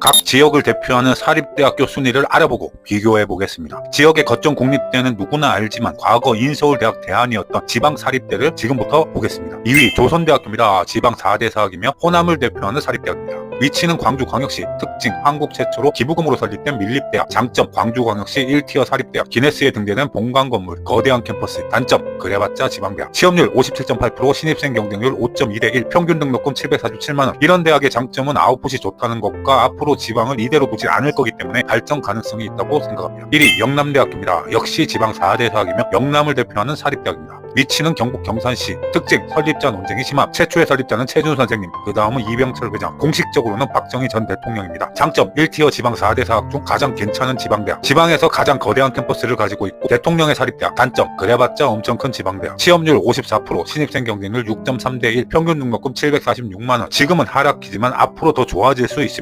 각 지역을 대표하는 사립대학교 순위를 알아보고 비교해 보겠습니다. 지역의 거점 공립대는 누구나 알지만 과거 인서울대학 대안이었던 지방 사립대를 지금부터 보겠습니다. 2위 조선대학교입니다. 지방 4대 사학이며 호남을 대표하는 사립대학입니다. 위치는 광주광역시, 특징 한국 최초로 기부금으로 설립된 밀립대학, 장점 광주광역시 1티어 사립대학, 기네스에 등재된 본관 건물, 거대한 캠퍼스, 단점 그래봤자 지방대학, 취업률 57.8%, 신입생 경쟁률 5.2대 1, 평균 등록금 747만원. 이런 대학의 장점은 아웃풋이 좋다는 것과 앞 으로 지방을 이대로 두지 않을 거기 때문에 발전 가능성이 있다고 생각합니다. 1위 영남대학교입니다. 역시 지방 4대 사학이며 영남을 대표하는 사립대학입니다. 위치는 경북 경산시, 특징 설립자 논쟁이 심함, 최초의 설립자는 최준 선생님, 그 다음은 이병철 회장, 공식적으로는 박정희 전 대통령입니다. 장점 1티어 지방 4대 사학 중 가장 괜찮은 지방대학, 지방에서 가장 거대한 캠퍼스를 가지고 있고 대통령의 사립대학, 단점 그래봤자 엄청 큰 지방대학, 취업률 54%, 신입생 경쟁률 6.3대 1, 평균 등록금 746만원, 지금은 하락기지만 앞으로 더 좋아질 수 있습니다.